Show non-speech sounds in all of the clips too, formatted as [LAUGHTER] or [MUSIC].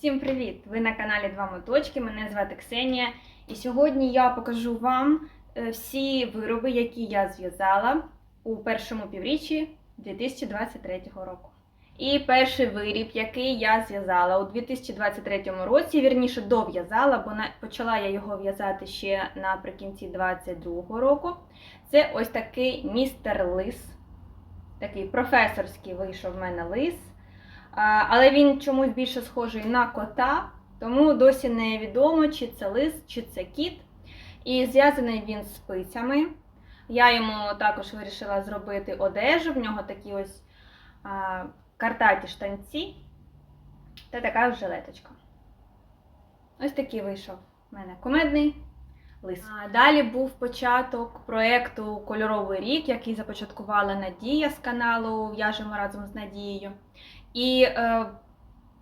Всім привіт! Ви на каналі Два Моточки. Мене звати Ксенія. І сьогодні я покажу вам е, всі вироби, які я зв'язала у першому півріччі 2023 року. І перший виріб, який я зв'язала у 2023 році, вірніше дов'язала, бо почала я його в'язати ще наприкінці 2022 року. Це ось такий містер лис. Такий професорський вийшов в мене лис. Але він чомусь більше схожий на кота, тому досі не відомо, чи це лис, чи це кіт. І зв'язаний він з спицями. Я йому також вирішила зробити одежу. В нього такі ось а, картаті штанці та така жилеточка. Ось такий вийшов в мене комедний лис. А далі був початок проєкту Кольоровий рік, який започаткувала Надія з каналу В'яжемо разом з Надією. І е,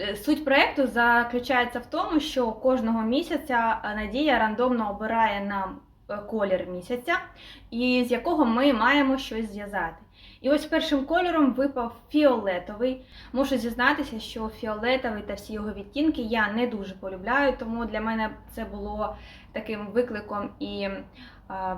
е, суть проєкту заключається в тому, що кожного місяця е, Надія рандомно обирає нам е, колір місяця, і з якого ми маємо щось зв'язати. І ось першим кольором випав фіолетовий. Мушу зізнатися, що фіолетовий та всі його відтінки я не дуже полюбляю, тому для мене це було таким викликом і е,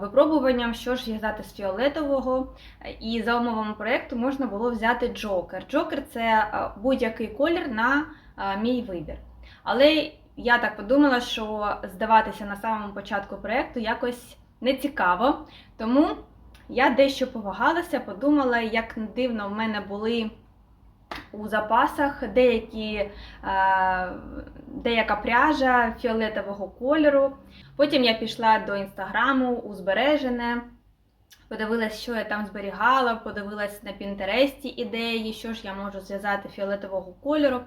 випробуванням, що ж зв'язати з фіолетового. І за умовами проєкту можна було взяти джокер. Джокер це е, будь-який колір на е, мій вибір. Але я так подумала, що здаватися на самому початку проєкту якось не цікаво. Тому я дещо повагалася, подумала, як дивно в мене були у запасах деякі, е, деяка пряжа фіолетового кольору. Потім я пішла до інстаграму у збережене, подивилась, що я там зберігала, подивилась на Пінтересті ідеї, що ж я можу зв'язати фіолетового кольору.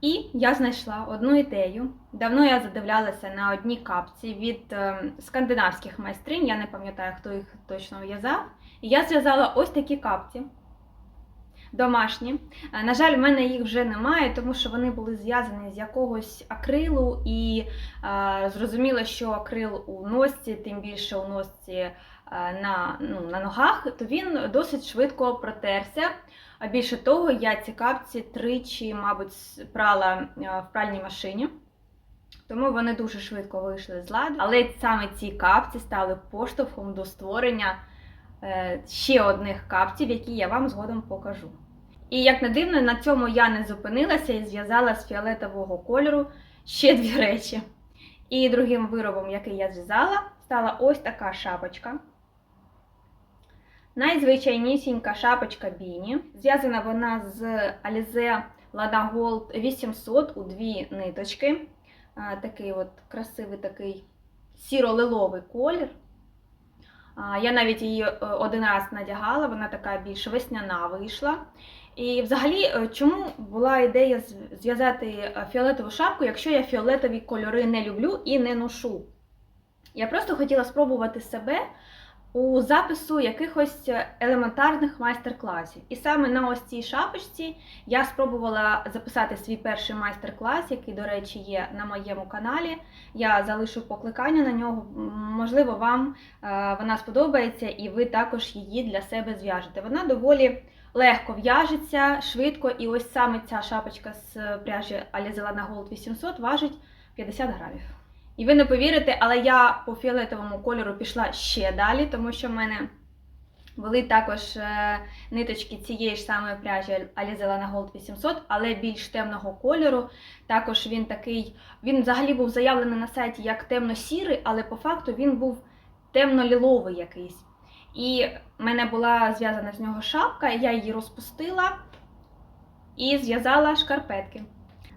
І я знайшла одну ідею. Давно я задивлялася на одній капці від е, скандинавських майстринь, я не пам'ятаю, хто їх точно в'язав. І я зв'язала ось такі капці домашні. Е, На жаль, в мене їх вже немає, тому що вони були зв'язані з якогось акрилу, і е, зрозуміло, що акрил у носці, тим більше у носці е, на, ну, на ногах, то він досить швидко протерся. А більше того, я ці капці тричі, мабуть, прала е, в пральній машині. Тому вони дуже швидко вийшли з ладу. Але саме ці капці стали поштовхом до створення е, ще одних капців, які я вам згодом покажу. І як не дивно, на цьому я не зупинилася і зв'язала з фіолетового кольору ще дві речі. І другим виробом, який я зв'язала, стала ось така шапочка. Найзвичайнісінька шапочка Біні. Зв'язана вона з Alize Lana Gold 800 у дві ниточки. Такий от красивий такий сіро-лиловий колір. Я навіть її е, один раз надягала, вона така більш весняна вийшла. І взагалі, е, чому була ідея зв'язати е, фіолетову шапку, якщо я фіолетові кольори не люблю і не ношу? Я просто хотіла спробувати себе у запису якихось елементарних майстер-класів. І саме на ось цій шапочці я спробувала записати свій перший майстер-клас, який, до речі, є на моєму каналі. Я залишу покликання на нього. Можливо, вам е, вона сподобається, і ви також її для себе зв'яжете. Вона доволі легко в'яжеться, швидко, і ось саме ця шапочка з пряжі Alize Lana Gold 800 важить 50 грамів. І ви не повірите, але я по фіолетовому кольору пішла ще далі, тому що в мене були також е, ниточки цієї ж самої пряжі Alize Gold 800, але більш темного кольору. Також він такий, він взагалі був заявлений на сайті як темно-сірий, але по факту він був темно-ліловий якийсь. І в мене була зв'язана з нього шапка, я її розпустила і зв'язала шкарпетки.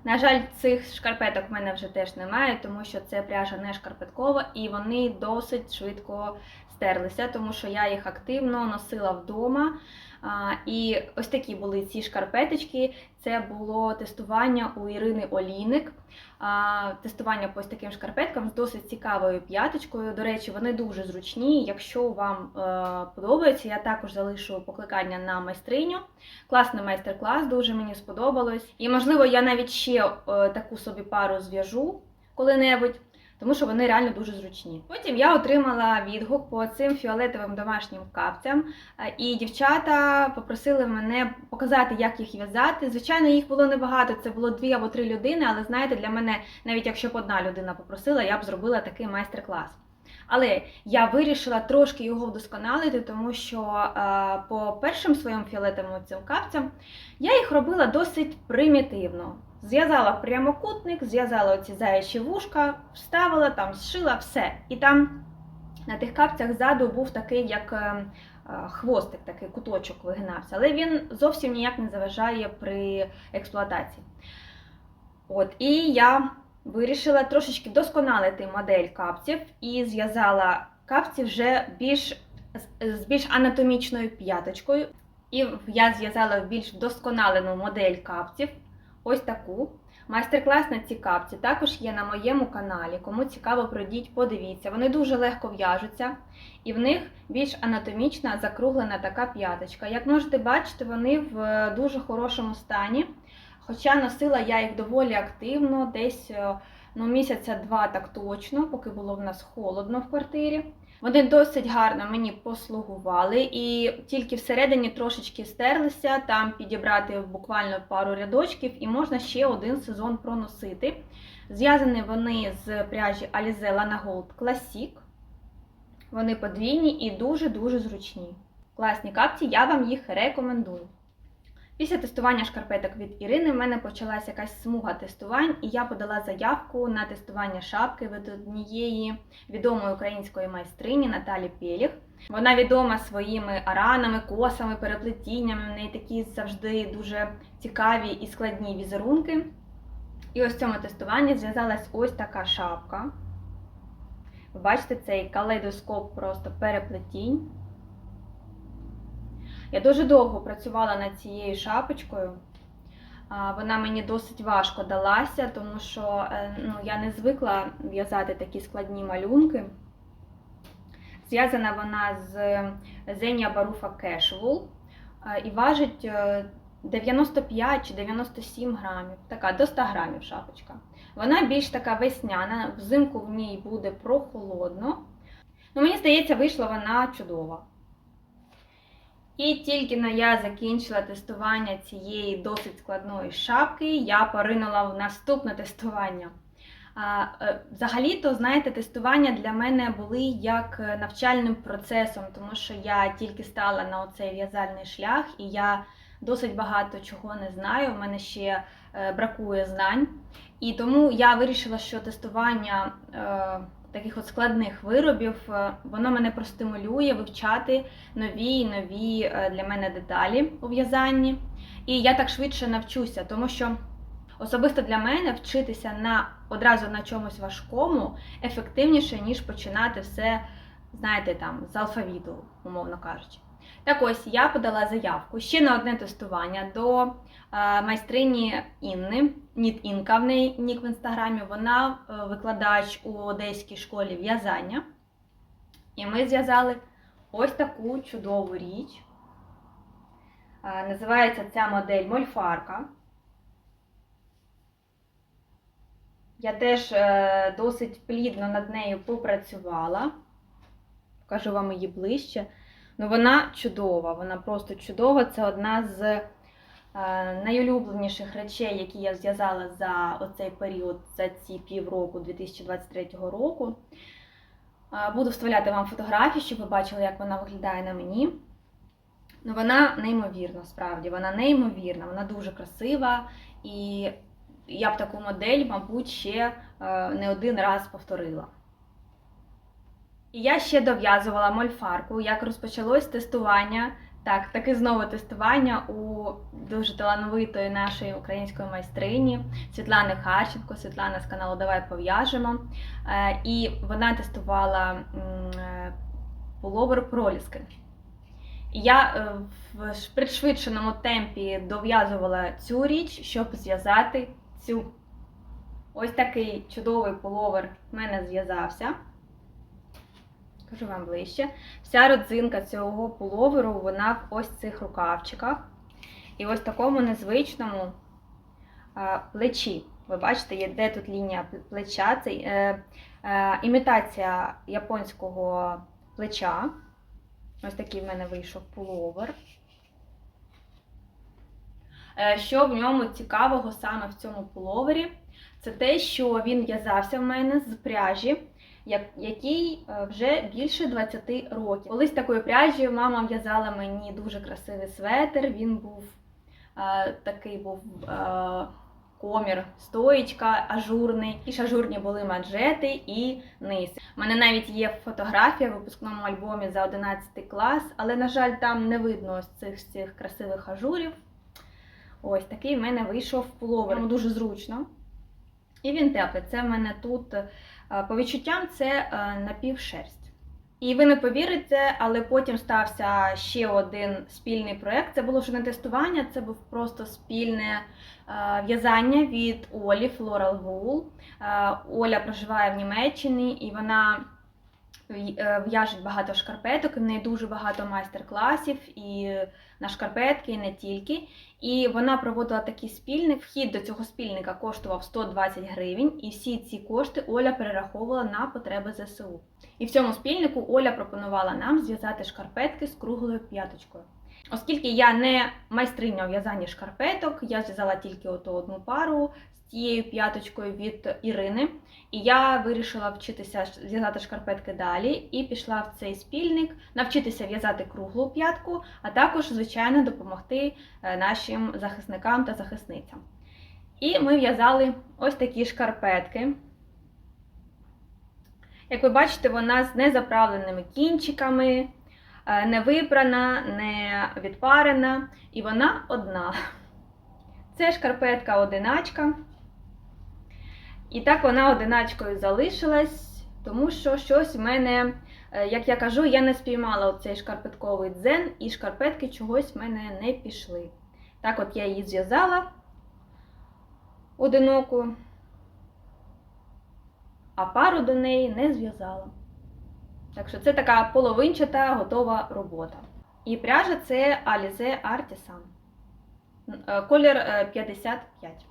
На жаль, цих шкарпеток в мене вже теж немає, тому що це пряжа не шкарпеткова, і вони досить швидко стерлися, тому що я їх активно носила вдома. І ось такі були ці шкарпеточки. Це було тестування у Ірини Олійник. Тестування по ось таким шкарпеткам з досить цікавою п'яточкою. До речі, вони дуже зручні. Якщо вам е, подобається, я також залишу покликання на майстриню. Класний майстер-клас, дуже мені сподобалось. І можливо, я навіть ще е, таку собі пару зв'яжу коли-небудь. Тому що вони реально дуже зручні. Потім я отримала відгук по цим фіолетовим домашнім капцям, е, і дівчата попросили мене показати, як їх в'язати. Звичайно, їх було небагато, це було дві або три людини, але знаєте, для мене, навіть якщо б одна людина попросила, я б зробила такий майстер-клас. Але я вирішила трошки його вдосконалити, тому що е, по першим своїм фіолетовим цим капцям я їх робила досить примітивно. Зв'язала прямокутник, зв'язала оці заячі вушка, вставила там, зшила все. І там на тих капцях ззаду був такий, як е, е, хвостик, такий куточок вигинався, але він зовсім ніяк не заважає при експлуатації. От, і я вирішила трошечки досконалити модель капців і зв'язала капці вже більш з- більш анатомічною п'яточкою. І я зв'язала більш вдосконалену модель капців. Ось таку. Майстер-клас на ці капці також є на моєму каналі. Кому цікаво, пройдіть, подивіться. Вони дуже легко в'яжуться, і в них більш анатомічна закруглена така п'яточка. Як можете бачити, вони в дуже хорошому стані. Хоча носила я їх доволі активно, десь е, ну, місяця два так точно, поки було в нас холодно в квартирі. Вони досить гарно мені послугували, і тільки всередині трошечки стерлися, там підібрати буквально пару рядочків, і можна ще один сезон проносити. Зв'язані вони з пряжі Alize Lana Gold Classic. Вони подвійні і дуже-дуже зручні. Класні капці, я вам їх рекомендую. Після тестування шкарпеток від Ірини в мене почалася якась смуга тестувань, і я подала заявку на тестування шапки від однієї відомої української майстрині Наталі Пєліх. Вона відома своїми аранами, косами, переплетіннями. В неї такі завжди дуже цікаві і складні візерунки. І ось в цьому тестуванні зв'язалась ось така шапка. Ви бачите цей калейдоскоп просто переплетінь. Я дуже довго працювала над цією шапочкою. Вона мені досить важко далася, тому що е, ну, я не звикла в'язати такі складні малюнки. Зв'язана вона з Zenia Barufa е, і важить е, 95 чи 97 грамів. Така до 100 грамів шапочка. Вона більш така весняна, взимку в ній буде прохолодно. Ну, мені здається, вийшла вона чудова. І тільки но я закінчила тестування цієї досить складної шапки, я поринула в наступне тестування. Е, Взагалі-то, знаєте, тестування для мене були як е, навчальним процесом, тому що я тільки стала на оцей в'язальний шлях, і я досить багато чого не знаю. У мене ще е, бракує знань. І тому я вирішила, що тестування таких от складних виробів, е, воно мене простимулює вивчати нові і нові е, для мене деталі у в'язанні. І я так швидше навчуся, тому що особисто для мене вчитися на одразу на чомусь важкому ефективніше, ніж починати все, знаєте, там з алфавіту, умовно кажучи. Так ось я подала заявку ще на одне тестування до е, майстрині Інни, Ніт Інка в неї нік в інстаграмі. Вона е, викладач у одеській школі в'язання. І ми зв'язали ось таку чудову річ. Е, Називається ця модель Мольфарка. Я теж досить плідно над нею попрацювала. Покажу вам її ближче. Ну, вона чудова, вона просто чудова. Це одна з е, найулюбленіших речей, які я зв'язала за оцей період, за ці півроку 2023 року. Е, Буду вставляти вам фотографії, щоб ви бачили, як вона виглядає на мені. Ну, вона неймовірна, справді, вона неймовірна, вона дуже красива. І я б таку модель, мабуть, ще е, не один раз повторила. І я ще дов'язувала мольфарку, як розпочалось тестування. Так, таке знову тестування у дуже талановитої нашої української майстрині Світлани Харченко. Світлана з каналу Давай пов'яжемо. Е, І вона тестувала е, пуловер проліски. Я е, в пришвидшеному темпі дов'язувала цю річ, щоб зв'язати цю. Ось такий чудовий пуловер в мене зв'язався. Кажу вам ближче. Вся родзинка цього пуловеру, вона в ось цих рукавчиках. І ось такому незвичному плечі. Ви бачите, є де тут лінія плеча. Це е, Е, імітація японського плеча. Ось такий в мене вийшов пуловер. Е, Що в ньому цікавого саме в цьому пуловері? Це те, що він в'язався в мене з пряжі, як- який е, вже більше 20 років. Колись такою пряжею мама в'язала мені дуже красивий светр. Він був е, такий був е, комір, стоїчка, ажурний. І ж ажурні були манжети і низ. У мене навіть є фотографія в випускному альбомі за 11 клас, але, на жаль, там не видно ось цих, цих красивих ажурів. Ось такий в мене вийшов пуловер. Йому дуже зручно. І він теплий. Це в мене тут, по відчуттям, це е, напівшерсть. І ви не повірите, але потім стався ще один спільний проєкт. Це було вже не тестування, це був просто спільне е, в'язання від Олі Floral Wool. Е, Оля проживає в Німеччині і вона е, багато шкарпеток, і в неї дуже багато майстер-класів і на шкарпетки, і не тільки. І вона проводила такий спільник. Вхід до цього спільника коштував 120 гривень, і всі ці кошти Оля перераховувала на потреби ЗСУ. І в цьому спільнику Оля пропонувала нам зв'язати шкарпетки з круглою п'яточкою. Оскільки я не майстриня у в'язанні шкарпеток, я зв'язала тільки ото одну пару тією п'яточкою від Ірини. І я вирішила вчитися в'язати шкарпетки далі і пішла в цей спільник навчитися в'язати круглу п'ятку, а також, звичайно, допомогти е, нашим захисникам та захисницям. І ми в'язали ось такі шкарпетки. Як ви бачите, вона з незаправленими кінчиками, е, не випрана, не відпарена, і вона одна. Це шкарпетка одиначка. І так вона одиначкою залишилась, тому що щось в мене, е, як я кажу, я не спіймала цей шкарпетковий дзен, і шкарпетки чогось в мене не пішли. Так от я її зв'язала одиноку, а пару до неї не зв'язала. Так що це така половинчата готова робота. І пряжа це Alize Artisan. Е, Колір е, 55.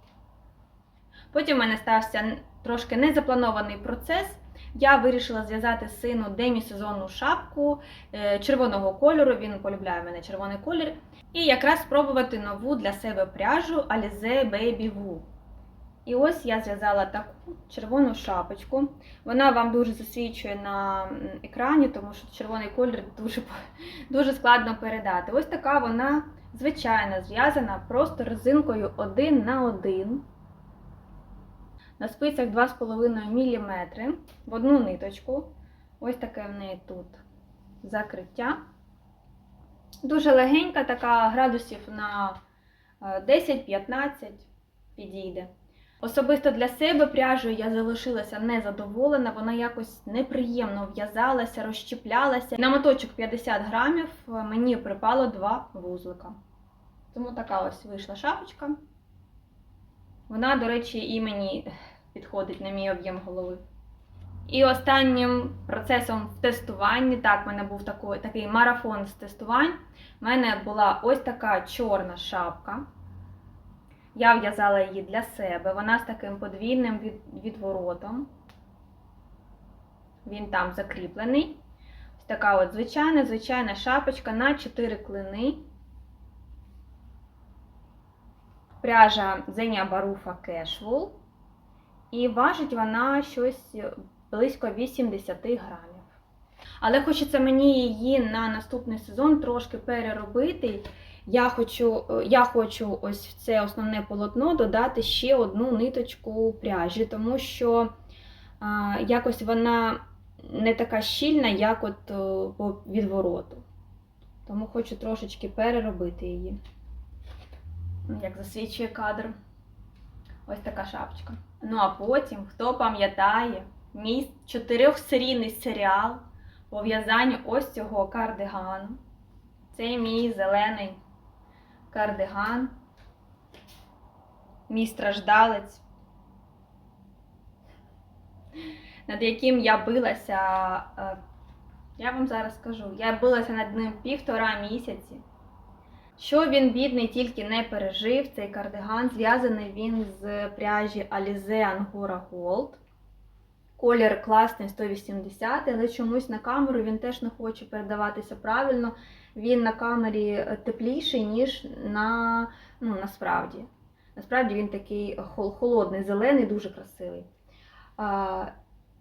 Потім в мене стався трошки незапланований процес. Я вирішила зв'язати сину демісезонну шапку е, червоного кольору. Він полюбляє в мене червоний колір. І якраз спробувати нову для себе пряжу Alize Baby Wool. І ось я зв'язала таку червону шапочку. Вона вам дуже засвічує на екрані, тому що червоний колір дуже, [LAUGHS] дуже складно передати. Ось така вона звичайна, зв'язана просто резинкою один на один. На спицях 2,5 мм в одну ниточку. Ось таке в неї тут закриття. Дуже легенька, така градусів на е, 10-15 підійде. Особисто для себе пряжею я залишилася незадоволена, вона якось неприємно в'язалася, розщеплялася. На моточок 50 грамів е, мені припало два вузлика. Тому така ось вийшла шапочка. Вона, до речі, і мені підходить на мій об'єм голови. І останнім процесом в тестуванні, так, в мене був такий, такий марафон з тестувань. У мене була ось така чорна шапка. Я в'язала її для себе. Вона з таким подвійним від, відворотом. Він там закріплений. Ось така от звичайна, звичайна шапочка на 4 клини. Пряжа Зеня Баруфа Casual. І важить вона щось близько 80 грамів. Але хочеться мені її на наступний сезон трошки переробити. Я хочу, я хочу ось в це основне полотно додати ще одну ниточку пряжі, тому що а, якось вона не така щільна, як от по відвороту. Тому хочу трошечки переробити її. Як засвідчує кадр. Ось така шапочка. Ну а потім, хто пам'ятає, мій чотирьохсерійний серіал по в'язанню ось цього кардигану. Це мій зелений кардиган, мій страждалець, над яким я билася. е, Я вам зараз скажу, я билася над ним півтора місяці. Що він, бідний, тільки не пережив, цей кардиган, зв'язаний він з пряжі Alize Angora Gold. Колір класний 180, але чомусь на камеру він теж не хоче передаватися правильно. Він на камері е, тепліший, ніж на ну, насправді. Насправді він такий холодний, зелений, дуже красивий.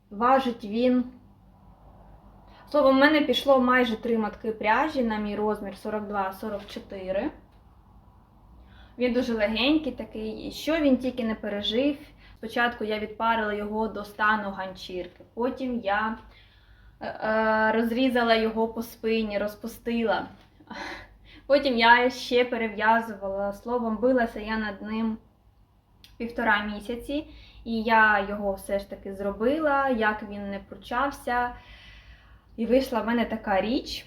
Важить він. Словом, в мене пішло майже три матки пряжі на мій розмір 42-44. Він дуже легенький такий. І Що він тільки не пережив. Спочатку я відпарила його до стану ганчірки, потім я е, е, розрізала його по спині, розпустила. Потім я ще перев'язувала. Словом, билася я над ним півтора місяці, і я його все ж таки зробила, як він не пручався. І вийшла в мене така річ.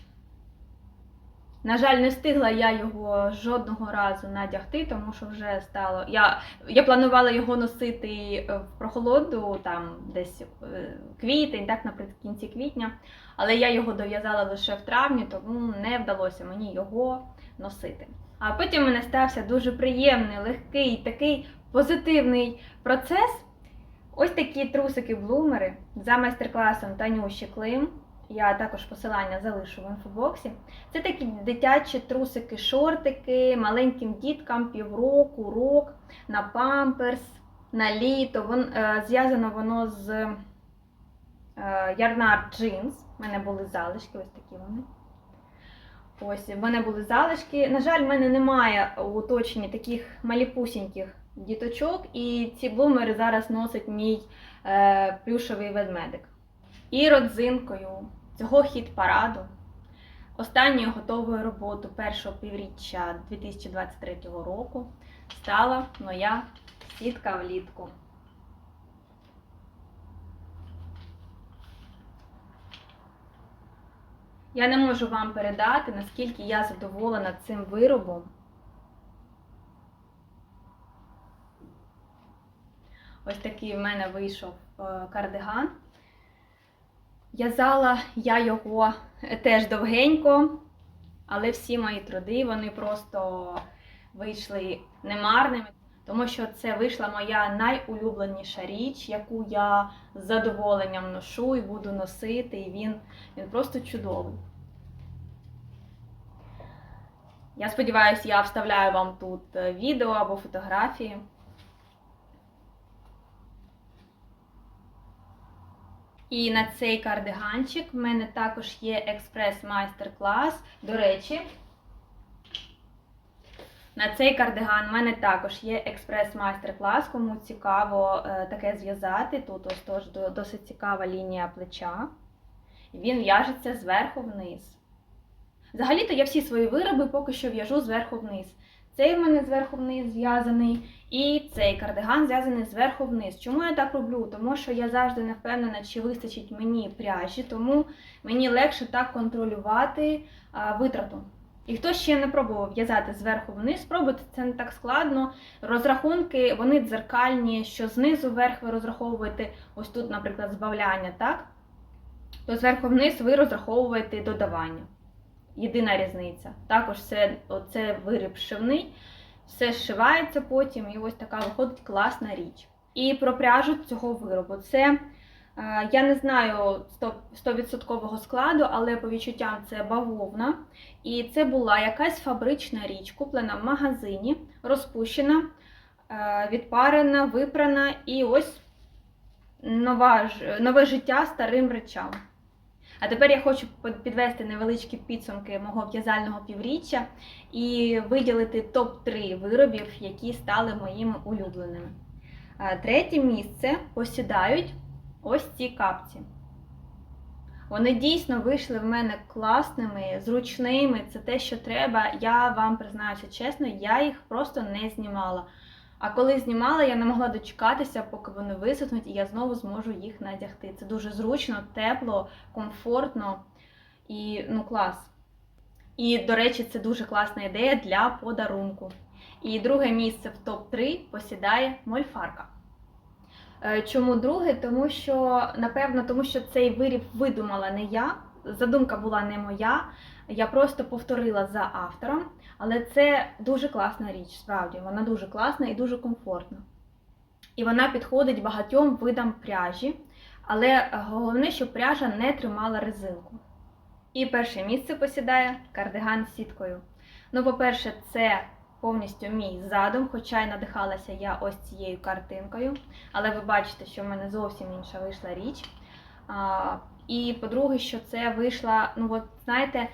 На жаль, не встигла я його жодного разу надягти, тому що вже стало. Я, я планувала його носити е, в прохолоду, там десь е, квітень, так, наприкінці квітня, але я його дов'язала лише в травні, тому не вдалося мені його носити. А потім в мене стався дуже приємний, легкий, такий позитивний процес. Ось такі трусики-блумери за майстер-класом Танюші Клим. Я також посилання залишу в інфобоксі. Це такі дитячі трусики, шортики маленьким діткам півроку, рок, на памперс, на літо. Вон, е, зв'язано воно з е, Ярнар Джинс. У мене були залишки, ось такі вони. Ось, в мене були залишки. На жаль, в мене немає у оточенні таких маліпусіньких діточок, і ці блумери зараз носить мій е, плюшовий ведмедик. І родзинкою цього хіт-параду, останньою готовою роботу першого півріччя 2023 року стала моя сітка влітку. Я не можу вам передати, наскільки я задоволена цим виробом. Ось такий в мене вийшов е, кардиган. В'язала я його теж довгенько, але всі мої труди вони просто вийшли немарними, тому що це вийшла моя найулюбленіша річ, яку я з задоволенням ношу і буду носити, і він, він просто чудовий. Я сподіваюся, я вставляю вам тут е, відео або фотографії. І на цей кардиганчик в мене також є експрес-майстер-клас. До речі, на цей кардиган в мене також є експрес-майстер-клас, кому цікаво е, таке зв'язати. Тут ось тож досить цікава лінія плеча. Він в'яжеться зверху вниз. Взагалі-то я всі свої вироби поки що в'яжу зверху вниз. Цей в мене зверху вниз зв'язаний, і цей кардиган зв'язаний зверху вниз. Чому я так роблю? Тому що я завжди не впевнена, чи вистачить мені пряжі, тому мені легше так контролювати а, витрату. І хто ще не пробував в'язати зверху вниз, спробуйте, це не так складно. Розрахунки вони дзеркальні, що знизу вверх ви розраховуєте, ось тут, наприклад, збавляння, так? То зверху вниз ви розраховуєте додавання. Єдина різниця. Також це, оце виріб шивний, все зшивається потім, і ось така виходить класна річ. І про пряжу цього виробу. Це е, я не знаю 100%, 100% складу, але по відчуттям це бавовна. І це була якась фабрична річ, куплена в магазині, розпущена, е, відпарена, випрана, і ось нова, нове життя старим речам. А тепер я хочу підвести невеличкі підсумки мого в'язального півріччя і виділити топ-3 виробів, які стали моїми улюбленими. Третє місце посідають ось ці капці. Вони дійсно вийшли в мене класними, зручними. Це те, що треба. Я вам признаюся чесно, я їх просто не знімала. А коли знімала, я не могла дочекатися, поки вони висохнуть, і я знову зможу їх надягти. Це дуже зручно, тепло, комфортно і ну клас. І, до речі, це дуже класна ідея для подарунку. І друге місце в топ-3 посідає мольфарка. Е, Чому друге? Тому що, напевно, тому що цей виріб видумала не я. Задумка була не моя. Я просто повторила за автором. Але це дуже класна річ, справді. Вона дуже класна і дуже комфортна. І вона підходить багатьом видам пряжі. Але е, головне, щоб пряжа не тримала резинку. І перше місце посідає кардиган з сіткою. Ну, по-перше, це повністю мій задум, хоча й надихалася я ось цією картинкою. Але ви бачите, що в мене зовсім інша вийшла річ. А, і по-друге, що це вийшла, ну от знаєте,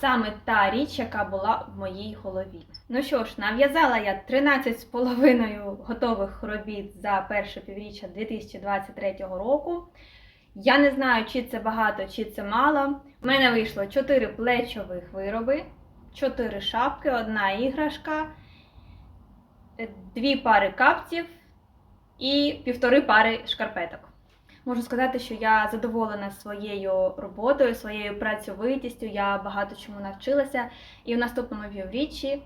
саме та річ, яка була в моїй голові. Ну що ж, нав'язала я 13 з половиною готових робіт за перше півріччя 2023 року. Я не знаю, чи це багато, чи це мало. У мене вийшло 4 плечових вироби, 4 шапки, одна іграшка, дві пари капців і півтори пари шкарпеток. Можу сказати, що я задоволена своєю роботою, своєю працьовитістю. Я багато чому навчилася, і в наступному півріччі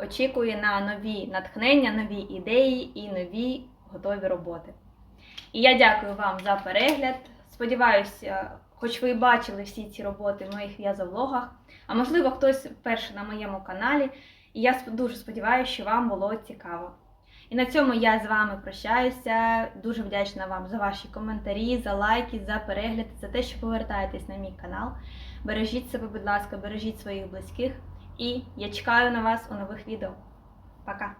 очікую на нові натхнення, нові ідеї і нові готові роботи. І я дякую вам за перегляд. Сподіваюся, хоч ви бачили всі ці роботи в моїх в'язовлогах, а можливо, хтось вперше на моєму каналі. І я дуже сподіваюся, що вам було цікаво. І на цьому я з вами прощаюся. Дуже вдячна вам за ваші коментарі, за лайки, за перегляд, за те, що повертаєтесь на мій канал. Бережіть себе, будь ласка, бережіть своїх близьких. І я чекаю на вас у нових відео. Пока!